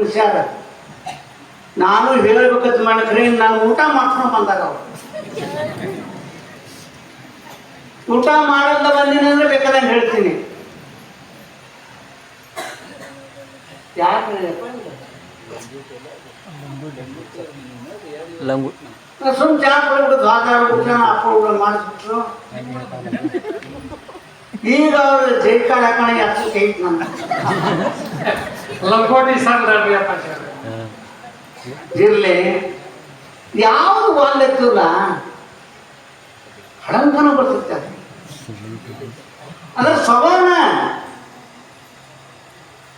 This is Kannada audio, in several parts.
ಹುಷಾರ. ನಾನು ಹೇಳಬೇಕಂತ ಮಾಡಿದ್ರೆ ನಾನು ಊಟ ಮಾಡ್ಕೊಂಡು ಬಂದಾಗ ಅವ್ರು. ಊಟ ಬಂದೀನಿ ಅಂದ್ರೆ ಬೇಕಾದಂಗೆ ಹೇಳ್ತೀನಿ. ಯಾಕೆ ಸುಮ್ ಚಾ ಕೊಡ್ಬಿಟ್ಟು ಊಟ ಮಾಡಿಸ್ಬಿಟ್ರು ಈಗ ಅವರು ಜೈಕಾಡ್ ಹಾಕೋಣ ಯಾಕೆ ಕೈಟ್ ನನ್ನ ಲಂಗೋಟಿ ಸರ್. ಇರ್ಲಿ. ಯಾವುದು ವಾಲ್ಯತ್ತಲ್ಲ ಹಡಂಕನ ಬರ್ತೈತೆ ಅದು. ಸವರ್ಣ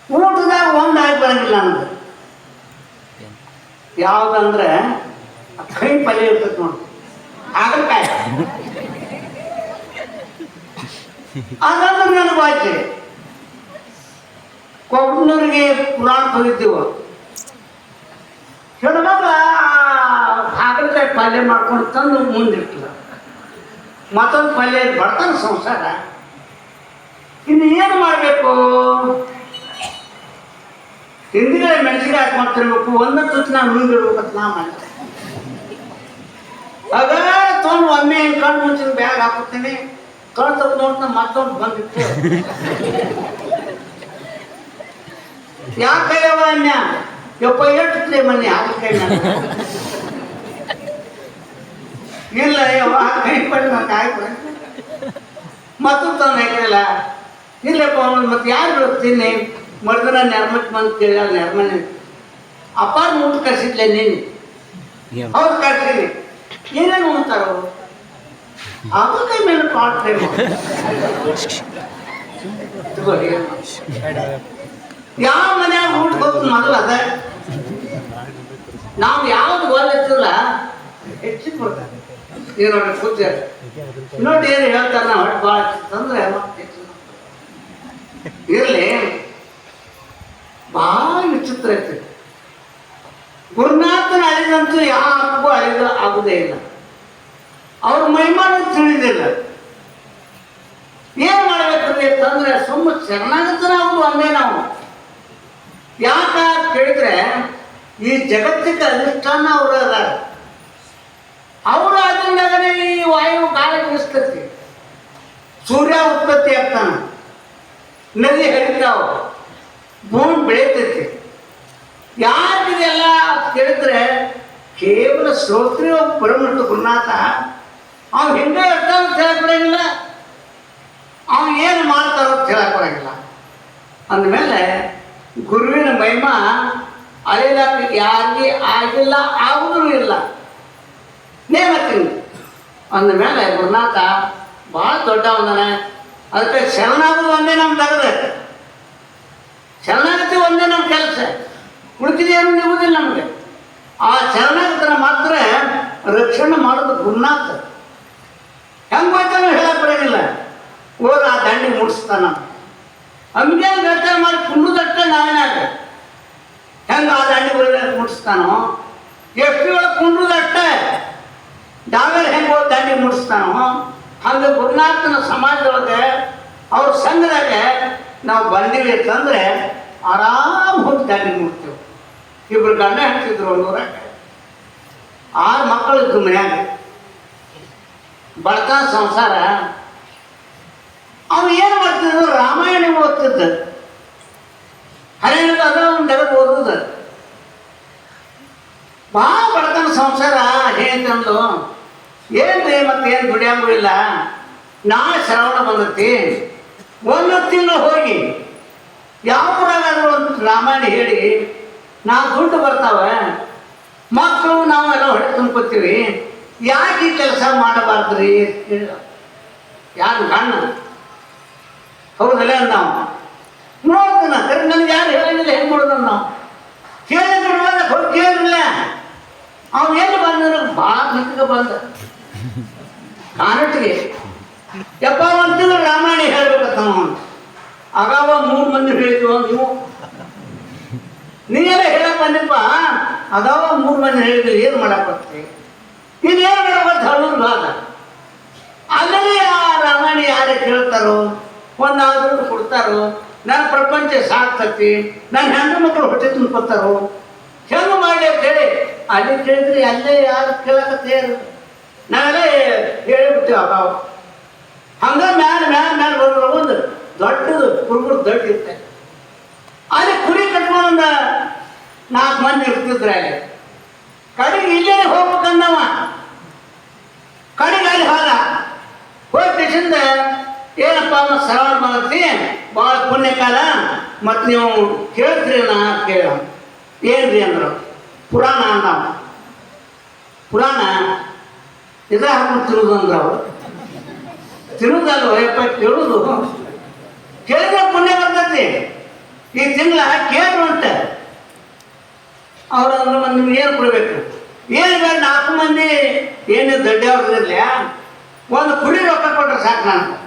ಊಟದಾಗ ಒಂದು ಆಗಿ ಬರಂಗಿಲ್ಲ ನಮ್ದು. ಯಾವುದಂದ್ರೆ ಕೈ ಪಲ್ಯ ಇರ್ತೈತೆ ನೋಡಿ. ಹಾಗಲಕಾಯಿ. ಅದಂದ್ರೆ ನನ್ನ ಬಾಕಿ ಕೊಬ್ಬನೂರಿಗೆ ಪುರಾಣ ಹೋಗಿದ್ದೀವಿ ಹೇಳುವಾಗ ಹಾಗಲಕಾಯಿ ಪಲ್ಯ ಮಾಡ್ಕೊಂಡು ತಂದು ಮುಂದಿರ್ತದ ಮತ್ತೊಂದು ಪಲ್ಯ ಬರ್ತಾನೆ ಸಂಸಾರ. ಇನ್ನು ಏನು ಮಾಡಬೇಕು? ಹಿಂದಿನ ಮೆಣಸಿಗೆ ಹಾಕೊಂತಿರ್ಬೇಕು ಒಂದೊಂದು ತುತ್ತು ನಾನು ಮುಂದಿಡ್ಬೇಕಂತ ನಾ ಮಾಡಿದೆ ಆಗ ತೊಗೊಂಡು ಒಮ್ಮೆ ಕಣ್ಣು ಮುಂಚಿನ ಬ್ಯಾಗ್ ಹಾಕುತ್ತೀನಿ. ತೆಗೆದು ನೋಡ್ತಾ ಮತ್ತೊಂದು ಬಂದಿತ್ತು. ಯಾಕಯ್ಯವ ಅನ್ಯ? ಯಪ್ಪ ಎಷ್ಟು ಮನೆ ಹಾಗಲಕಾಯಿ ನಾನು ಇಲ್ಲ ಯವ್ವ ಕೈ ಪಡಿ ಮತ್ತೆ ಆಯ್ತು. ಮತ್ತು ತಂದು ಹಾಕಿಲ್ಲ ಇಲ್ಲಪ್ಪ ಅವನು ಮತ್ತೆ ಯಾರು ಬರ್ತೀನಿ? ಮರ್ದನ ನೆರ್ಮಕ್ಕೆ ಬಂದು ಕೇಳ ನೆರ್ಮನೆ. ಅಪ್ಪಾರ ಊಟ ಕರ್ಸಿದ್ಲೆ ನೀನು? ಅವ್ರು ಕರ್ಸೀನಿ ಏನೇನು ಉಣ್ತಾರ ಅವರು ಕೈ ಮೇಲೆ ಪಾಡ್ತೇ ಯಾವ ಮನ್ಯಾಗ ಹೋಗ್ತು ಮೊದಲು ಅದ. ನಾವು ಯಾವ್ದು ಒಲ್ಲೆತ್ತಿಲ್ಲ ಹೆಚ್ಚಿಗೆ ಕೊಡ್ತಾರೆ. ಏನು ನೋಡಿ ಕೂತ ನೋಡಿ ಏನು ಹೇಳ್ತಾರೆ ನಾವು ಹೊಟ್ಟೆ ಭಾಳ ತಂದ್ರೆ ಇರಲಿ. ಭಾಳ ವಿಚಿತ್ರ ಐತೆ. ಗುರುನಾಥನ ಅಳಿದಂತೂ ಯಾವ ಹಬ್ಬಕ್ಕೂ ಅಳಿದ ಆಗುದೇ ಇಲ್ಲ. ಅವ್ರ ಮಹಿಮಾನ ತಿಳಿದಿಲ್ಲ. ಏನ್ ಮಾಡ್ಬೇಕಂದ್ರೆ ಅಂತಂದ್ರೆ ಸುಮ್ಮ ಶರಣಾಗತನ ಆಗುದು ಒಂದೇ ನಾವು. ಯಾಕ ಕೇಳಿದ್ರೆ ಈ ಜಗತ್ತಿಗೆ ಅಧಿಷ್ಠಾನ ಅವರು ಅದಾರ. ಅವರು ಅದರಿಂದಾಗನೇ ಈ ವಾಯು ಗಾಳಿ ಬೀಸ್ತೈತಿ ಸೂರ್ಯ ಉತ್ಪತ್ತಿ ಆಗ್ತಾನ. ನದಿ ಹರಿತಾವ. ಭೂಮಿ ಬೆಳೀತೈತಿ. ಯಾರಿಗೆಲ್ಲ ಕೇಳಿದ್ರೆ ಕೇವಲ ಶ್ರೋತ್ರಿಯ ಪರಮಟ್ಟು ಗುರುನಾಥ ಅವ್ನು ಹಿಂದೆ ಇರ್ತಾನ ಅಂತ ಹೇಳಕ್ ಅವ್ನು ಏನು ಮಾಡ್ತಾರೋ ಅಂತ ಬರಂಗಿಲ್ಲ ಅಂದಮೇಲೆ ಗುರುವಿನ ಮಹಿಮ ಅಳಿಲಕ್ಕೆ ಯಾರಿಗೆ ಆಗಿಲ್ಲ ಆಗುದೂ ಇಲ್ಲ. ನೇಮತ್ತೀನಿ ಅಂದಮೇಲೆ ಗುರುನಾಥ ಭಾಳ ದೊಡ್ಡವನ ಅದಕ್ಕೆ ಶರಣಾಗೋದು ಒಂದೇ ನಮ್ಮ ತಗದೆ. ಶರಣಾಗತಿ ಒಂದೇ ನಮ್ಮ ಕೆಲಸ. ಉಳಿದಿದೇನು ನಿಗುದಿಲ್ಲ ನಮಗೆ. ಆ ಶರಣಾಗತನ ಮಾತ್ರ ರಕ್ಷಣೆ ಮಾಡೋದು ಗುರುನಾಥ. ಹೆಂಗೆ ಹೋಯ್ತಾನೋ ಹೇಳಕ್ ಬರೋದಿಲ್ಲ. ಓದ್ ಆ ದಂಡಿ ಮುಡಿಸ್ತಾನ. ಹಂಗೆ ವ್ಯವಚಾರ ಮಾಡಿ ಕುಂಡುದಷ್ಟ ನಾವೇನಾಗ ಹೆಂಗೆ ಆ ದಂಡಿ ಬರೋದಕ್ಕೆ ಮುಡಿಸ್ತಾನೋ? ಎಷ್ಟು ಒಳಗೆ ಕುಂಡ್ರದಷ್ಟ. ದಾವೇರ್ ಹೆಂಗೆ ಹೋಗಿ ದಂಡಿ ಮುಡಿಸ್ತಾನೋ? ಹಂಗೆ ಗುರುನಾಥನ ಸಮಾಜದೊಳಗೆ ಅವ್ರ ಸಂಘದಾಗ ನಾವು ಬಂದಿವಿ ಅಂತಂದ್ರೆ ಆರಾಮ್ ಹೋಗಿ ದಂಡಿ ಮುಡ್ತೇವೆ. ಇಬ್ರು ಗಂಡ ಹೆಣ್ತಿದ್ರು ಒಂದೂರ ಆರು ಮಕ್ಕಳು ಇದ್ರು ಬಡತನ ಸಂಸಾರ. ಅವ್ನು ಏನು ಮಾಡ್ತಿದ್ರು? ರಾಮಾಯಣ ಓದ್ತಿದ್ದ. ಹರಿಯಣದ ಅದ ಒಂದು ತೆಗೆದು ಓದುದ ಭಾಳ ಬಡತನ ಸಂಸಾರ ಹೇಂತಂದು ಏನ್ರಿ ಏನು ದುಡಿಯಂಗೂ ಇಲ್ಲ. ನಾಳೆ ಶ್ರವಣ ಬಂದತಿ. ಒಂದು ತಿಂಗಳು ಹೋಗಿ. ಯಾವ ಒಂದು ರಾಮಾಯಣ ಹೇಳಿ. ನಾವು ದುಡ್ಡು ಬರ್ತಾವೆ. ಮಕ್ಕಳು ನಾವೆಲ್ಲ ಹೊಡೆ ತುಂಬ್ಕೊತೀವಿ. ಯಾಕೆ ಈ ಕೆಲಸ ಮಾಡಬಾರ್ದ್ರಿ ಯಾರು ಗಣ್ಣ ಹೌದಲ್ಲ ನಾವು? ನೋಡ್ತಾನ ಕರೆ ನನಗೆ ಯಾರು ಹೇಳಂಗಿಲ್ಲ, ಹೆಂಗೆ ಮಾಡೋದು ನಾವು? ಕೇಳಿದ್ರೆ ಹೋಗಿ ಕೇಳಿಲ್ಲ ಅವ್ನು ಏನು ಬಂದ ಭಾಳ ನಿಂತ್ಕ ಬಂದ. ಕಾನಟ್ಟಿಗೆ ಯಪ್ಪ ಅಂತಂದ್ರೆ ರಾಮಾಯಣ ಹೇಳ್ಬೇಕಂತ ಅವನು. ಆಗಾವ ಮೂರು ಮಂದಿ ಹೇಳಿದ್ವು ನೀವು ನೀವೆಲ್ಲ ಹೇಳಕ್ ಬಂದಿಪ್ಪ ಅದಾವ ಮೂರು ಮಂದಿ ಹೇಳಿದ್ರಿ, ಏನು ಮಾಡಕ್ ಬರ್ತೀವಿ ಏನು ಮಾಡಬೇಕು ಹಳ್ಳೂರು ಭಾಗ? ಅಲ್ಲಲ್ಲಿ ಆ ರಾಮಾಯಣ ಯಾರೇ ಕೇಳ್ತಾರೋ, ಒಂದಾದ್ರೂ ಕೊಡ್ತಾರೋ, ನನ್ನ ಪ್ರಪಂಚ ಸಾಕ್ತತಿ ನನ್ನ ಹೆಣ್ಣು ಮಕ್ಕಳು ಹೊಟ್ಟೆ ತುಂಬ್ಕೊತಾರೋ ಹೆಂಗೆ ಮಾಡಿ ಅಂತ ಹೇಳಿ, ಅಲ್ಲಿ ಕೇಳಿದ್ರೆ ಅಲ್ಲೇ ಯಾರು ಕೇಳಕತ್ತೇರು ನಾವೇ ಹೇಳಿಬಿಟ್ಟಿವಿ ಅವಾಗ ಹಂಗ ಮ್ಯಾಲ ಮ್ಯಾಲ ಮ್ಯಾಲ ಬಂದ್ರೆ ಒಂದು ದೊಡ್ಡದು ಕುರುಗುರು ದೊಡ್ಡ ಇರುತ್ತೆ ಅಲ್ಲಿ ಕುರಿ ಕಟ್ಕೊಂಡು ನಾಲ್ಕು ಮಂದಿ ಇರ್ತಿದ್ರೆ ಅಲ್ಲಿ ಕಡೆಗೆ ಇಲ್ಲೇ ಹೋಗ್ಬೇಕಂದವ ಕಡೆಗೆ ಅಲ್ಲಿ ಹೋದ ಹೋದ ತಕ್ಷಣ ಶ್ರವಣ ಪುಣ್ಯ ಭಾಳ ಪುಣ್ಯಕಾಲ. ಮತ್ತು ನೀವು ಕೇಳ್ತೀರಿ ನಾ ಕೇಳ. ಏನ್ರಿ ಅಂದರು? ಪುರಾಣ ಅಂದವ. ಪುರಾಣ ಇದ ಹಾಕೊಂಡು ತಿರುವುದು ಅಂದ್ರು ಅವರು. ತಿರುವುದಲ್ವ, ಯಪ್ಪ ಕೇಳುದು ಕೇಳಿದ್ರೆ ಪುಣ್ಯ ಬರ್ತೈತಿ. ಈ ತಿಂಗಳ ಕೇಳು ಅಂತ. ಅವ್ರು ಅಂದ್ರೆ ನಿಮ್ಗೆ ಏನು ಕೊಡ್ಬೇಕು? ಏನು ಬೇಡ, ನಾಲ್ಕು ಮಂದಿ, ಏನು ದೊಡ್ಡವ್ರದಿರಲಿ. ಒಂದು ಕುಡಿ ರೊಕ್ಕ ಕೊಟ್ರೆ ಸಾಕು ನಾನು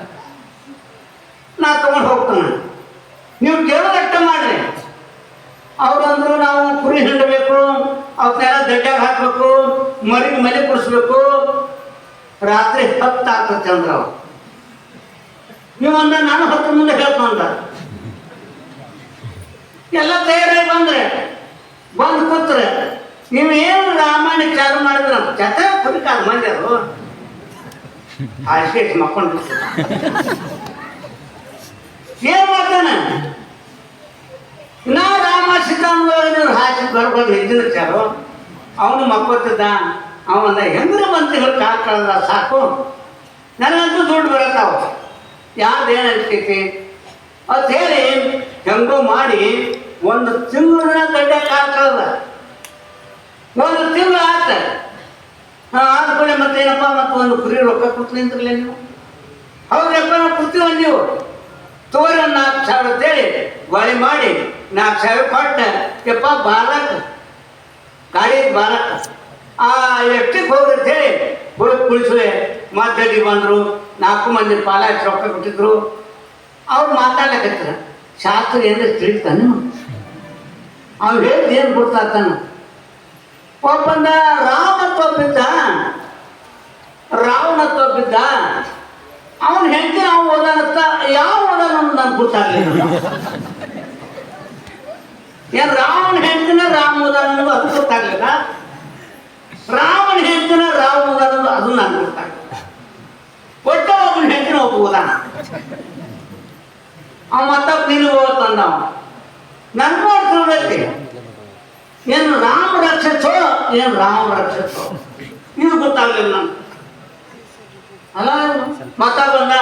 ನಾ ತಗೊಂಡು ಹೋಗ್ತಾನೆ. ನೀವು ಕೇಳೋದಷ್ಟ ಮಾಡ್ರಿ. ಅವ್ರು ಅಂದ್ರು ನಾವು ಕುರಿ ಹಿಂಡಬೇಕು ಅವನ್ನೆಲ್ಲ ದಡ್ಡಾಗ ಹಾಕ್ಬೇಕು ಮರಿ ಮನೆ ಕುಡಿಸ್ಬೇಕು. ರಾತ್ರಿ ಹತ್ತು ಆಗ್ತದೆ ಅಂದ್ರ ಅವ್ರು. ನೀವು ಅಂದ ನಾನು ಹತ್ತು ಮುಂದೆ ಹೇಳ್ಕೊಂಡ ಎಲ್ಲ ತಯಾರಿ ಬಂದ್ರೆ, ಬಂದು ಕೂತ್ರೆ, ನೀವು ಏನು ರಾಮಾಯಣ ಚಾಲು ಜತೆ ಕುರಿ ಕಾಲ ಮಂದಿ ಅದು ಆಶೀಸ್ ಮಕ್ಕೊಂಡು ಏನ್ ಮಾಡ್ತಾನೆ? ನಾ ರಾಮ ಸೀತಾರಾಮ ಹಾಕಿ ಬರ್ಕೊಂಡು ಚಾರು ಅವನು ಮಕ್ಕೋತಿದ್ದ ಅವನ ಹೆಂಗ್ರ ಮಂತ್ರಿಗಳು ಕಾಲ್ ಕಳೆದ ಸಾಕು. ನನಗಂತೂ ದುಡ್ಡು ಬರತ್ತಾವ. ಯಾರ್ದು ಏನು ಅನ್ಸ್ತೈತಿ ಅಂತ ಹೇಳಿ, ಹೆಂಗೋ ಮಾಡಿ ಒಂದು ತಿಂಗಳ ಗಡ್ಡೆ ಕಾಲ್ ಕಳೆದ. ಒಂದು ತಿಂಗಳು ಆತ. ಆದ್ಮೇಲೆ ಮತ್ತೇನಪ್ಪ ಮತ್ತೆ ಒಂದು ಕುರಿ ರೊಕ್ಕ ಕೊಟ್ಟು ನಿಂತಿರ್ಲಿ ನೀವು? ಹೌದ್ರಪ್ಪ, ನಾವು ಕೂತೀವ ನೀವು? ತೋರಿ ನಾಲ್ಕು ಸಾವಿರ ಅಂತೇಳಿ ಗಾಳಿ ಮಾಡಿ ನಾಲ್ಕು ಸಾವಿರ ಕೊಟ್ಟ. ಯಪ್ಪ ಬಾಲಕ ಗಾಡಿ ಬಾಲಕ. ಆ ಎಷ್ಟಕ್ಕೆ ಹೋಗ್ರಿ ಅಂತೇಳಿ ಹೋಗಿ ಕುಳಿಸುವೆ ಮಾತಾಡಿ ಬಂದರು. ನಾಲ್ಕು ಮಂದಿ ಪಾಲ ರೊಕ್ಕ ಕೊಟ್ಟಿದ್ರು. ಅವ್ರು ಮಾತಾಡ್ಲಕತ್ತಾರ ಶಾಸ್ತ್ರ ಏನು ತಿಳಿತಾನು? ಅವ್ನು ಹೇಳಿದ ಏನು ಗೊತ್ತಾಗ್ತಾನ? ಒಬ್ಬಂದ ರಾಮ ತಪ್ಪಿದ್ದ. ರಾವಣ ತಪ್ಪಿದ್ದ. ಅವನ ಹೆಂಡತಿ ನಾವು ಓದಾನತ್ತ ಯಾವ ಓದಾನ ಅನ್ನೋದು ನನ್ಗೆ ಗೊತ್ತಾಗ್ಲಿಲ್ಲ ಏನ್ ರಾವಣ ಹೆಂಡತಿನ ರಾಮ ಓದಾನ ಅನ್ನೋದು ಅದು ಗೊತ್ತಾಗ್ಲಿಲ್ಲ ರಾವಣ ಹೆಂಡತಿನ ರಾಮ ಓದಾನ ಅನ್ನೋದು ಅದು ನನ್ಗೆ ಗೊತ್ತಾಗ್ಲಿಲ್ಲ ಒಟ್ಟ ಒಬ್ಬನ ಹೆಂಡತಿನ ಒಬ್ಬ ಓದಾನ ಅವ ಮತ್ತೊಬ್ಬ ನೀನು ಓದ್ತಂದವ ನನ್ಗೂ ಅರ್ಥ ತಿಳ್ದೈತಿ ಏನು ರಾಮ ರಕ್ಷಿಸೋ ಏನು ರಾಮ ರಕ್ಷಿಸೋ ಇದು ಗೊತ್ತಾಗ್ಲಿಲ್ಲ ನನ್ಗೆ ಅಲ್ಲ ಮತ್ತ ಬಂದ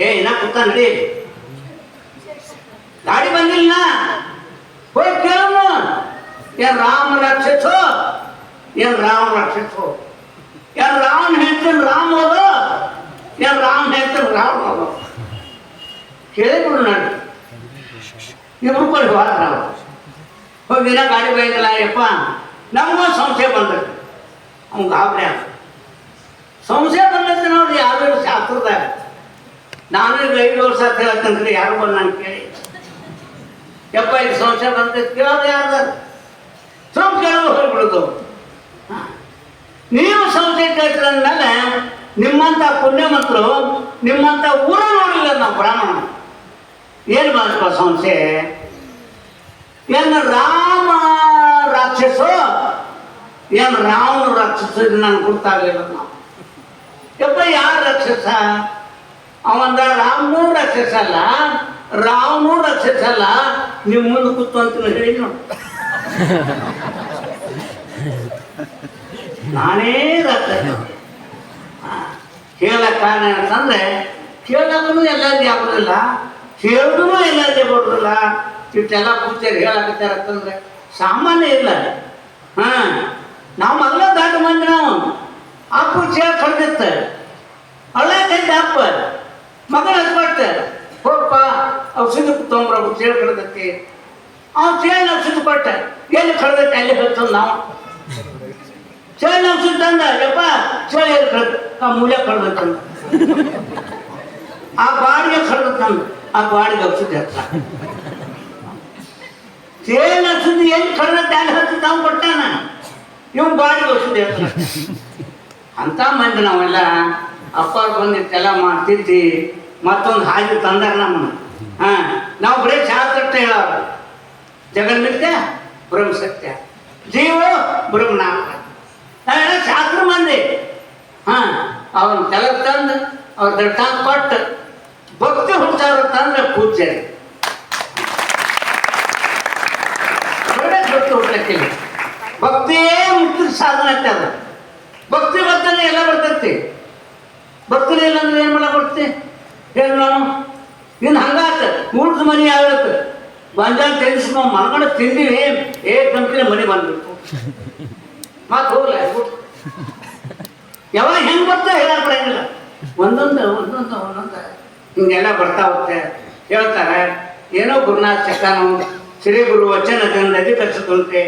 ಏ ಇನ್ನ ಕೂತ ನಡಿ ಗಾಡಿ ಬಂದಿಲ್ಲ. ಹೋಗಿ ಕೇಳಮ್ಮ. ಏನ್ ರಾಮ ರಕ್ಷಿಸೋ ಏನ್ ರಾಮ ರಕ್ಷಿಸೋ ಏನ್ ರಾಮ ಹೇಳ್ತೀನಿ ರಾಮ ಹೋದ ಏನ್ ರಾಮ ಹೇಳ್ತೀನಿ ರಾಮ ಹೋದ ಕೇಳಿಬಿಡು ನಾನು. ಇಬ್ರು ಕೂಡ ಹೋದ ನಾವು ಹೋಗಿ ದಿನ ಗಾಡಿ ಬೈದಿಲ್ಲ ಯಪ್ಪ ನಮಗೂ ಸಂಶಯ ಬಂದೈತಿ. ಅವ್ನು ಗಾಬರಿ ಆದ ಸಂಶಯ ಬಂದೈತೆ ನೋಡ್ರಿ ಯಾವ್ದು ಶಾಸ್ತ್ರದಾಗ. ನಾನು ಈಗ ಐದು ವರ್ಷ ಅಂತ ಹೇಳ್ತೇನೆ ಯಾರು ಬಂದು ನಾನು ಕೇಳಿ. ಯಪ್ಪ ಸಂವತ್ಸರ ಸಂಶಯ ಬಂದೈತೆ ಕೇಳೋದು ಯಾರ್ದ? ಸುಮ್ ಕೇಳೋದು ಹೋಗ್ಬಿಡುದು ಹಾ. ನೀವು ಸಂಸ್ಥೆ ಕೇಳ್ತೀರ ಅಂದಮೇಲೆ ನಿಮ್ಮಂಥ ಪುಣ್ಯಮಂತ್ರು ನಿಮ್ಮಂಥ ಊರ ನೋಡಿಲ್ಲ ನಾವು ಬ್ರಾಹ್ಮಣ ಏನು ಮಾಡಪ್ಪ ಸಂಸ್ಥೆ ಏನು ರಾಮ ರಾಕ್ಷಸು ಏನು ರಾವಣ ರಾಕ್ಷಸ ನನಗೆ ಗೊತ್ತಾಗಲಿಲ್ಲ ನಾವು ಯಪ್ಪ ಯಾರು ರಾಕ್ಷಸ? ಅವಂದ ರಾಮನೂ ರಾಕ್ಷಸ ಅಲ್ಲ. ರಾವಣೂ ರಕ್ಷಿಸಲ್ಲ ನಿಮ್ಮ ಮುಂದೆ ಕೂತು ಅಂತ ಹೇಳಿ ನಾನೇ ರಾಕ್ಷಸ ಹೇಳಕ್ ಕಾರಣ ಅಂತಂದ್ರೆ ಕೇಳಕ್ಕೂ ಎಲ್ಲರಿಗೆ ಆಗೋದಿಲ್ಲ ಕೇಳಿದ್ರು ಎಲ್ಲರಿಗೆ ಬರೋದಿಲ್ಲ ಇಷ್ಟೆಲ್ಲ ಕೂತಾರೆ ಹೇಳಕತ್ತಾರ ಅಂತಂದ್ರೆ, ಸಾಮಾನ್ಯ ಇಲ್ಲ ಹಾ ನಾವು ಮೊದಲ ದಾಟ ಮಂದಿ ನಾವು ಅಪ್ಪು ಚೇಳ ಕಡ್ದಿತ್ತ ಅಳ್ಳ ಅಪ್ಪ. ಹೋಗಪ್ಪ ಔಷಧಿ ತೊಗೊಂಬ್ರವು ಚೇಳ ಕಡ್ದೈತಿ ಆ ಚೇಳ ಔಷಧ ಕೊಟ್ಟ ಎಲ್ಲಿ ಕಡ್ದೈತಿ ಅಲ್ಲಿ ಹಚ್ಚಂದು ನಾವು? ಚೇಳ ಔಷಧಿ ತಂದ ಯಪ್ಪ ಚೇಳ ಎಲ್ಲಿ ಕಳೆದ ಆ ಮೂಲೆ ಕಳೆದಂತ ಆ ಬಾಡಿಗೆ ಕಡ್ದೈತಂದ ಆ ಬಾಡಿಗೆ ಔಷಧಿ ಹಚ್ಚ ಚೇಳ ಔಷಧಿ ಎಲ್ಲಿ ಕಡ್ದೈತಿ ಅಲ್ಲಿ ಹಚ್ಚಿ ತಾವು ಕೊಟ್ಟಾನ? ಇವ್ ಬಾಡಿಗೆ ಔಷಧಿ ಹಚ್ಚ ಅಂತ ಮಂದಿ ನಾವೆಲ್ಲ ಅಪ್ಪ ಬಂದಿದ್ದೆಲ್ಲ ಮಾಡ್ತಿದ್ದಿ ಮತ್ತೊಂದು ಹಾಗೆ ತಂದಾರ ನಮ್ಮನ್ನ. ನಾವು ಬರೀ ಶಾಸ್ತ್ರ ಜಗನ್ ಜಗನ್ಮಿತ್ಯ ಬ್ರಹ್ಮ ಸತ್ಯ. ಜೀವ ಬ್ರಹ್ಮನಾಮ ನಾಮ ಶಾಸ್ತ್ರ ಮಂದಿ. ಹಾ, ಅವನ ತೆಲಕ್ ತಂದು, ಅವ್ರ ದಟ್ಟ ಕೊಟ್ಟು, ಭಕ್ತಿ ಹುಟ್ಟಾರ ತಂದ್ರೆ ಪೂಜ್ಯ. ಭಕ್ತಿ ಹುಟ್ಟಕ್ಕಿಲ್ಲ ಭಕ್ತಿಯೇ ಮುಖ್ಯ ಸಾಧನ ಅದು. ಭಕ್ತಿ ಬರ್ತಾನೆ ಎಲ್ಲ ಬರ್ತೈತಿ. ಭಕ್ತಿ ಇಲ್ಲ ಅಂದ್ರೆ ಏನು ಮಾಡಕ್ ಬರ್ತಿ ಹೇಳಿ ನಾನು. ಇನ್ನು ಹಂಗಾತ ಊಟದ ಮನೆ ಯಾವತ್ತು ಬಂಜಾನ ತೆಗಿಸ್ ನಾವು ಮಲ್ಕೊಂಡು ತಿಂದಿವಿ, ಏ ಕಂಪ್ನಿ ಮನೆ ಬಂದ್ಬಿಟ್ಟು ಮತ್ತೆ ಹೋಗ್ಲ ಯಾವಾಗ ಹೆಂಗ್ ಬರ್ತಾ ಹೇಳಕ್ ಒಂದೊಂದು ಒಂದೊಂದು ಒಂದೊಂದು ಹಿಂಗೆಲ್ಲ ಬರ್ತಾ ಹೋಗ್ತೆ. ಹೇಳ್ತಾರೆ, ಏನೋ ಗುರುನಾಥ ಚಕ್ಕಾನು ಶ್ರೀ ಗುರು ವಚನದಿಂದ ನದಿ ಕಲಿಸುತ್ತಂತೆ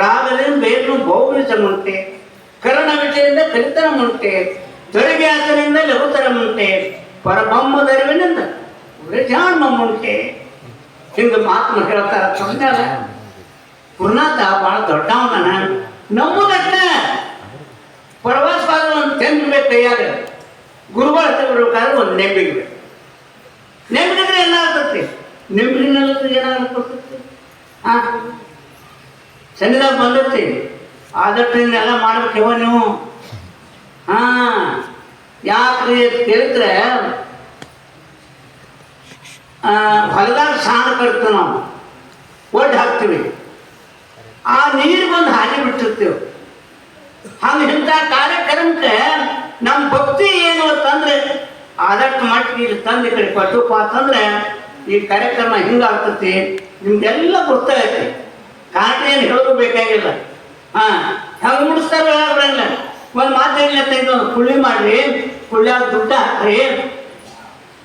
ರಾಗದಿಂದ ಬೇರು ಬಹುವಿಸಮುಂಟೆ ಕರಣ ವಿಷಯದಿಂದ ಕಲಿತನಮುಂಟೆ ದೊರೆಗೆ ಆತನಿಂದ ಲಘುತರಮುಂಟೆ ಪರಬೊಮ್ಮದರಿವಿನಿಂದ ಜಾಣ್ಮುಂಟೆ ಹಿಂಗೆ ಮಾತನ್ನು ಹೇಳ್ತಾರೆ ತಂದಾಗ ಗುರುನಾಥ ಭಾಳ ದೊಡ್ಡವನ ನಮ್ಮದಟ್ಟ ಪರವಾಸವಾದ ಒಂದು ತೆಂಗು ಬೇಕು ಕೈಯಾಗ ಗುರುಗಳ ಹತ್ರ ಬರ್ಬೇಕಾದ್ರೆ ಒಂದು ಬೇಕು ನೆಂಬಿದ್ರೆ ಎಲ್ಲ ಆಗ್ತತಿ ನೆಂಬಿನಲ್ಲ ಏನಾಗುತ್ತೆ ಹಾಂ ಸನ್ನಿಧಾನ ಬಂದೈತಿ ಆದಷ್ಟು ಎಲ್ಲ ಮಾಡ್ಬೇಕವ ನೀವು. ಹಾ ಯಾಕ್ರಿ ಕೇಳಿದ್ರೆ ಹೊಲದಾಗ ಸಾಣ ಕಟ್ತೀವಿ ನಾವು. ಒಡ್ಡು ಹಾಕ್ತೀವಿ. ಆ ನೀರು ಬಂದು ಹಾನಿ ಬಿಟ್ಟಿರ್ತೇವೆ. ಹಂಗೆ ಇಂಥ ಕಾರ್ಯಕ್ರಮಕ್ಕೆ ನಮ್ಮ ಭಕ್ತಿ ಏನು ಅಂತಂದ್ರೆ ಅದಕ್ಕೆ ಮಟ್ಟಿಗೆ ಇಲ್ಲಿ ತಂದು ಕಡೆ ಕೊಟ್ಟಪ್ಪ ಅಂತಂದ್ರೆ ಈ ಕಾರ್ಯಕ್ರಮ ಹಿಂಗಾಗ್ತತಿ ನಿಮ್ಗೆಲ್ಲ ಗೊತ್ತಾಗೈತಿ. ಕಾರಣ ಏನು ಹೇಳೋದು ಬೇಕಾಗಿಲ್ಲ ಹಾ ಹೆಂಗೆ ಮುಡಿಸ್ತಾರೋ ಒಂದು ಮಾತು ಇಲ್ಲ ತೆಗೆದು ಕುಳ್ಳಿ ಮಾಡ್ರಿ ಕುಳ್ಳಿಯಾಗ ದುಡ್ಡು ಹಾಕ್ರಿ.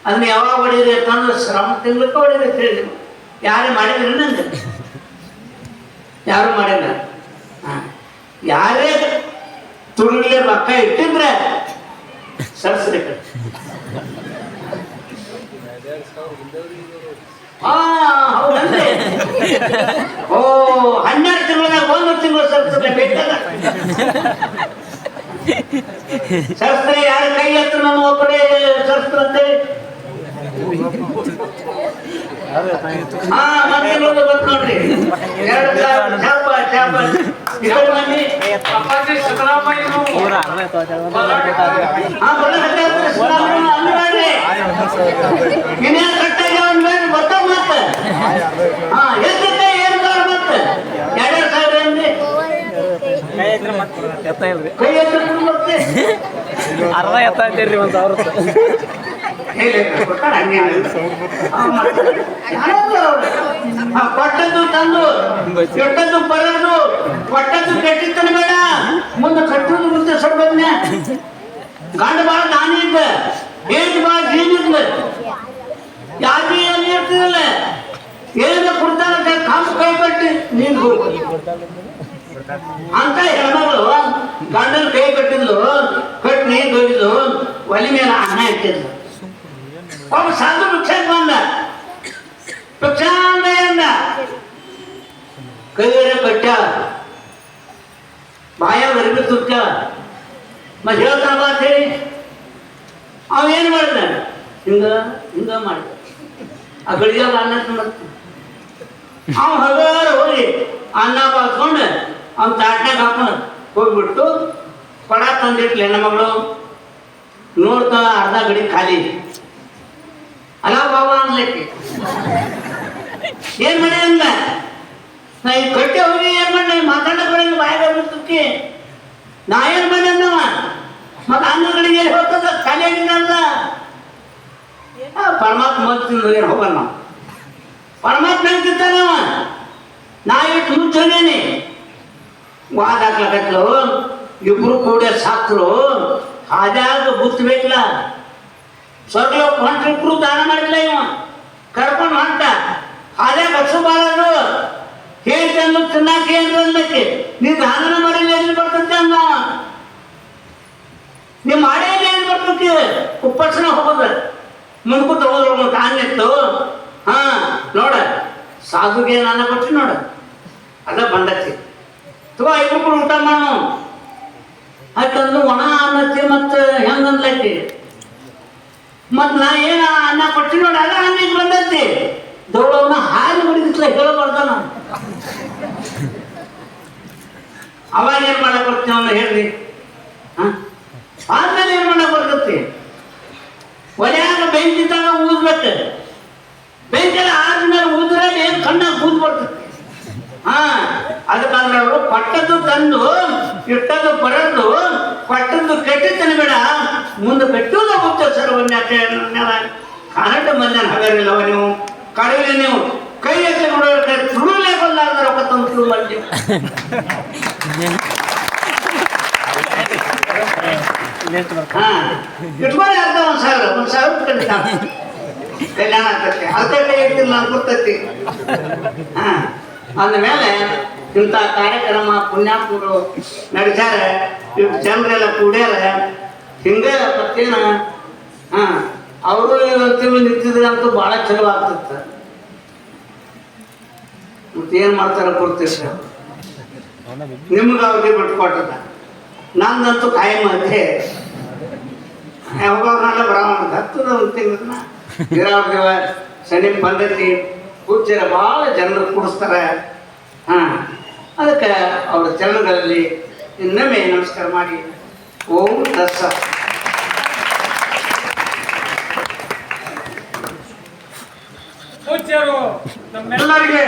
ಅದನ್ನ ಯಾವಾಗ ಹೊಡೀರಿ ಅಂತಂದ್ರೆ ಶ್ರಮ ತಿಂಗ್ಳಕ್ಕೆ ಹೊಡೀರಿ ಅಂತ ಹೇಳಿ ಯಾರು ಮಾಡಿದ್ರಿ ನಂಗೆ ಯಾರು ಮಾಡಿಲ್ಲ ಹಾ. ಯಾರೇ ತುರುಗಲಿ ರೊಕ್ಕ ಇಟ್ಟಿದ್ರೆ ಸರಿಸ್ಬೇಕು ಆ ಹೌದನ್ರಿ ಓ ಹನ್ನೆರಡು ತಿಂಗಳದಾಗ ಒಂದು ತಿಂಗಳು ಸರಿಸಿದ್ರೆ ಬೇಕಾದ ಸರಿಸ್ತಾರೆ ಯಾರ ಕೈ ಹತ್ರ ಹಾ ಮತ್ತೆ ಇನ್ನೊಂದು ಬಂತು ನೋಡ್ರಿ. ಎರಡು ಸಾವಿರ ಚಾಪ ಚಾಪ ಎರಡು ಮಂದಿ ಅಪ್ಪಾಜಿ ಸಿದ್ದರಾಮಯ್ಯನು ಹಾ ಬರಕತ್ತೆ ಸಿದ್ದರಾಮಯ್ಯ ಅಂದ್ರಿ ಇನ್ನೇನು ಕಟ್ಟಾಗ ಅಂದ್ಮೇಲೆ ಬರ್ತಾವ ಮತ್ತೆ. ಹಾ ಎಷ್ಟಕ್ಕೆ ಏನು ಕಾರ್ ಮತ್ತೆ? ಎರಡೆರಡು ಸಾವಿರ ಅಂದ್ರಿ ಎತ್ತ ಇಲ್ರಿ. ಕೈ ಎತ್ತರ ಮತ್ತೆ? ಅರ್ಧ ಎತ್ತ ಒಂದು ಅವ್ರು? ಹಾ, ಕೊಟ್ಟದ್ದು ತಂದು ಕೆಟ್ಟದ್ದು ಬರದು ಪಟ್ಟದ್ದು ಕೆಟ್ಟಿತ್ತನ ಬೇಡ ಮುಂದೆ ಕಟ್ಟೋದು ಮುಂದೆ ಸೊಡ್ಬದ್ನೆ ಗಂಡ ಬಾಳ ನಾನೇ ಇದ್ದ ಏಜ್ ಬಾಳ ಜೀನ್ ಇದ್ದ ಯಾಕೆ ಏನು ಇರ್ತಿದಲ್ಲ ಏನು ಕೊಡ್ತಾರ ಕಾಸು ಕೈ ಕಟ್ಟಿ ನೀನು ಅಂತ ಹೆಣ್ಮಗಳು ಗಂಡನ ಕೈ ಕಟ್ಟಿದ್ಲು ಕಟ್ಟಿ ನೀರು ಹೋಗಿದ್ಲು ಒಲಿ ಮೇಲೆ ಅನ್ನ ಇಟ್ಟಿದ್ಲು. ಒಬ್ಬ ಸಾಧು ಭಿಕ್ಷಾಕ್ ಬಂದ ಎಂದ ಕೈಯರ ಕಟ್ಟ. ಬಾಯ ಅರ್ಬಿ ತುತ್ತ ಮತ್ತೆ ಹೇಳ್ತಾನ ಅಂತ ಅವ ಏನು ಮಾಡಿದ? ಹಿಂಗ ಹಿಂಗ ಮಾಡಿದ. ಆ ಗಡಿಯಾಗ ಅನ್ನ ಅವ ಹಗಾರ ಹೋಗಿ ಅನ್ನ ಬಾಸ್ಕೊಂಡು ಅವ್ನ ತಾಟ್ನಾಗ ಹಾಕೊಂಡು ಹೋಗ್ಬಿಟ್ಟು ಕೊಡ ತಂದಿಟ್ಲು ಹೆಣ್ಮಗಳು ನೋಡ್ತಾ ಅರ್ಧ ಗಡಿ ಖಾಲಿ. ಅಲ್ಲ ಬಾಬಾ ಅನ್ಲಿಕ್ಕೆ. ಏನ್ ಮಾಡಿ ಅಂದ ನಾ ಈಗ ಕಟ್ಟಿ ಹೋಗಿ ಏನ್ ಮಾಡಿ ಮಾತಾಡಕ್ ಬರಂಗ ಬಾಯಾಗ ಬಿಡ್ತಕ್ಕೆ ನಾ ಏನ್ ಮಾಡಿ ಅಂದವ ಮತ್ತ ಎಲ್ಲಿ ಹೋಗ್ತದ? ಖಾಲಿ ಆಗಿಲ್ಲ ಪರಮಾತ್ಮ ಮತ್ತಿಂದ ಹೋಗಲ್ಲ ಪರಮಾತ್ಮ ಹೇಳ್ತಿರ್ತಾನವ ನಾ ಇಟ್ಟು ಮುಚ್ಚನೇನೆ ವಾದ ಹಾಕ್ಲಕತ್ಲು. ಇಬ್ರು ಕೂಡ ಸಾಕ್ರು ಹಾದ್ಯಾಗ ಗುರ್ತಬೇಕಲ್ಲ ಸ್ವರ್ಗ ಹೊಂಟ್ರಿಬ್ರು ದಾನ ಮಾಡಿಲ್ಲ ಇವ. ಕರ್ಕೊಂಡು ಹೊಂಟ ಅದೇ ಹಸು ಬಾಳದು. ಅಂದ್ರು ತಿನ್ನಾಕ ಏನ್ರ ಅನ್ಲಕ್ಕೆ ನೀ ದಾನ ಮಾಡಿಲ್ಲ ಎಲ್ಲಿ ಬರ್ತೈತೆ ಅಂದ. ನೀ ಮಾಡೇ ಏನ್ ಬರ್ತೈತಿ? ಉಪ್ಪರ್ಸನ ಹೋಗೋದು. ಹೋದ್ರು ತಾನಿತ್ತು ಹಾ, ನೋಡ. ಸಾಧುಗೆ ನಾನ ಕೊಟ್ಟು ನೋಡ. ಅದ ಬಂದತಿ. ತಗೋ ಐದು ಊಟ ಮಾಡು. ಆಯ್ತಂದ್ರೆ ಒಣ ಅನ್ನತಿ ಮತ್ತೆ ಹೆಂಗ ಅನ್ಲೈತಿ ಮತ್ ನಾ ಏನ ಅನ್ನ ಕೊಟ್ಟಿ ಅಲ್ಲ ಅನ್ನಕ್ಕೆ ಬಂದಂತೆ. ದೌಡವನ್ನ ಹಾಲು ಹೊಡಿದಿತ್ಲ ಹೇಳಬಾರ್ದ ನಾನು. ಅವಾಗ ಏನ್ ಮಾಡಕ್ ಬರ್ತೀನಿ ಹೇಳ್ರಿ ಹ? ಆದ್ಮೇಲೆ ಏನ್ ಮಾಡಕ್ ಬರ್ತೈತಿ ಒಲೆಯಾಗ ಬೆಂಕಿ ತಗ ಊದ್ಬೇಕು ಬೆಂಕಿಯಲ್ಲಿ ಆದ್ಮೇಲೆ ಊದ್ರೆ ಏನ್ ಕಣ್ಣಾಗ ಊದ್ ಬರ್ತೈತಿ ಹಾ ಅದಕ್ಕಂದ್ರೆ ಅವರು ಪಟ್ಟದ್ದು ತಂದು ಇಟ್ಟದ್ದು ಬರದ್ದು ಪಟ್ಟದ್ದು ಕೆಟ್ಟಿದ್ದನ ಬೇಡ ಮುಂದೆ ಕಟ್ಟುವುದು ಗೊತ್ತ ಸರ್ವನ್ಯ ಕನ್ನಡ ಹಗರಿಲ್ಲವ ನೀವು ಕಡವಿಲ್ಲ ನೀವು ಕೈ ಎತ್ತಿ ನೋಡೋಕೆ ತುಳುಲೇ ಬಲ್ಲಾರ್ದ ರೊಕ್ಕ ತಂದು ತುಳು ಮಾಡಿ ಇಟ್ಕೊಳ್ಳಿ ಅರ್ಧ ಒಂದ್ ಸಾವಿರ, ಒಂದು ಸಾವಿರ ಕಲ್ಯಾಣ ಆಗ್ತೈತಿ ಅದಕ್ಕೆ ಕೈ ಇಟ್ಟಿಲ್ಲ ಅಂತ ಗೊತ್ತೈತಿ. ಅಂದಮೇಲೆ ಇಂಥ ಕಾರ್ಯಕ್ರಮ ಪುಣ್ಯಾತ್ಮರು ನಡೆಸ್ಯಾರ ಜನರೆಲ್ಲ ಕೂಡ್ಯಾರ, ಹಿಂಗೆ ಮತ್ತೇನ ಹಾ ಅವರು ಏನಂತೀವಿ ನಿಂತಿದ್ರೆ ಅಂತೂ ಭಾಳ ಚಲೋ ಆಗ್ತಿತ್ತ. ಮತ್ತೇನು ಮಾಡ್ತಾರೆ ಕೊಡ್ತಿರ್ತಾರೆ ನಿಮ್ಗೆ ಅವ್ರಿಗೆ ಬಿಟ್ಕೊಟ್ಟದ ನಂದಂತೂ ಕಾಯಂ ಅದೇ ನಾನು ಬ್ರಾಹ್ಮಣ ಹತ್ತದ ಒಂದು ತಿಂಗಳನ್ನ. ಇರಾವ್ದೇವ ಶನಿ ಪದ್ಧತಿ ಪೂಜ್ಯರ ಭಾಳ ಜನರು ಕೂಡಿಸ್ತಾರೆ. ಹಾ, ಅದಕ್ಕೆ ಅವ್ರ ಚರಣಗಳಲ್ಲಿ ಇನ್ನೊಮ್ಮೆ ನಮಸ್ಕಾರ ಮಾಡಿ. ಓಂ ದಸ್ಸ ಪೂಜ್ಯರು ನಮ್ಮೆಲ್ಲ ಎಲ್ಲರಿಗೆ